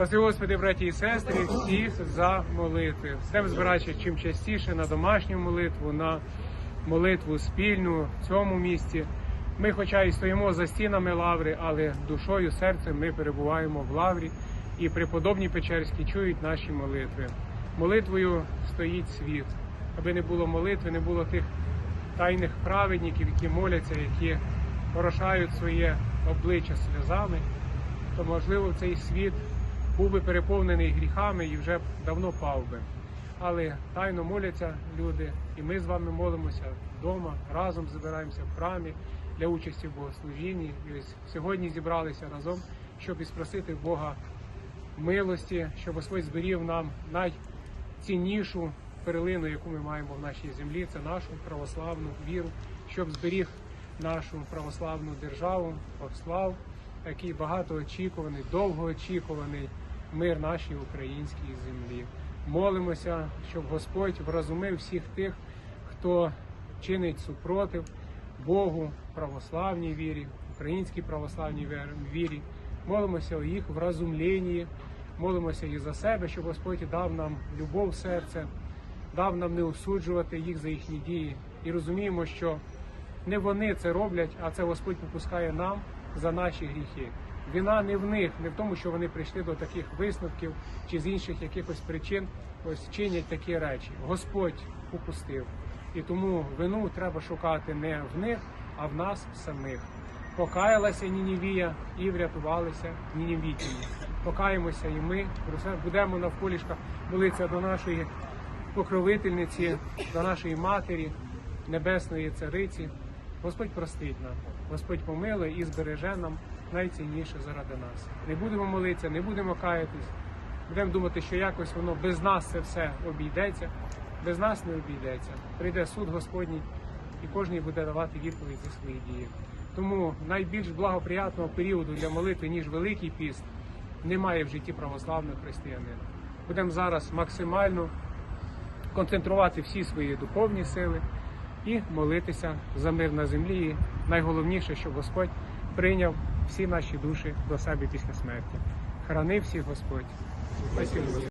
Господи, браті і сестри, всіх за молитви. Все збираючи чим частіше на домашню молитву, на молитву спільну в цьому місті. Ми, хоча і стоїмо за стінами лаври, але душою, серцем ми перебуваємо в лаврі, і преподобні Печерські чують наші молитви. Молитвою стоїть світ. Аби не було молитви, не було тих тайних праведників, які моляться, які порошають своє обличчя сльозами, то можливо цей світ був би переповнений гріхами і вже давно пав би. Але тайно моляться люди, і ми з вами молимося вдома, разом збираємося в храмі для участі в богослужінні. І ось сьогодні зібралися разом, щоб і спросити Бога милості, щоб Господь зберіг нам найціннішу перлину, яку ми маємо в нашій землі, це нашу православну віру, щоб зберіг нашу православну державу, послав, який багатоочікуваний, довгоочікуваний мир нашій українській землі. Молимося, щоб Господь вразумив всіх тих, хто чинить супротив Богу, православній вірі, українській православній вірі. Молимося о їх вразумлінні, молимося і за себе, щоб Господь дав нам любов серце, дав нам не осуджувати їх за їхні дії. І розуміємо, що не вони це роблять, а це Господь попускає нам за наші гріхи. Вина не в них, не в тому, що вони прийшли до таких висновків чи з інших якихось причин ось чинять такі речі. Господь попустив. І тому вину треба шукати не в них, а в нас самих. Покаялася Нінівія і врятувалися Нінівітіні. Покаємося і ми будемо навколішках молитися до нашої покровительниці, до нашої матері, небесної цариці. Господь простить нам, Господь помилує і збереже нам найцінніше заради нас. Не будемо молитися, не будемо каятись, будемо думати, що якось воно без нас це все обійдеться, без нас не обійдеться. Прийде суд Господній, і кожен буде давати відповідь за свої дії. Тому найбільш благоприятного періоду для молитви, ніж Великий піст, немає в житті православного християнина. Будемо зараз максимально концентрувати всі свої духовні сили і молитися за мир на землі. І найголовніше, щоб Господь прийняв всі наші душі до себе після смерті. Храни всіх Господь. Спасибо.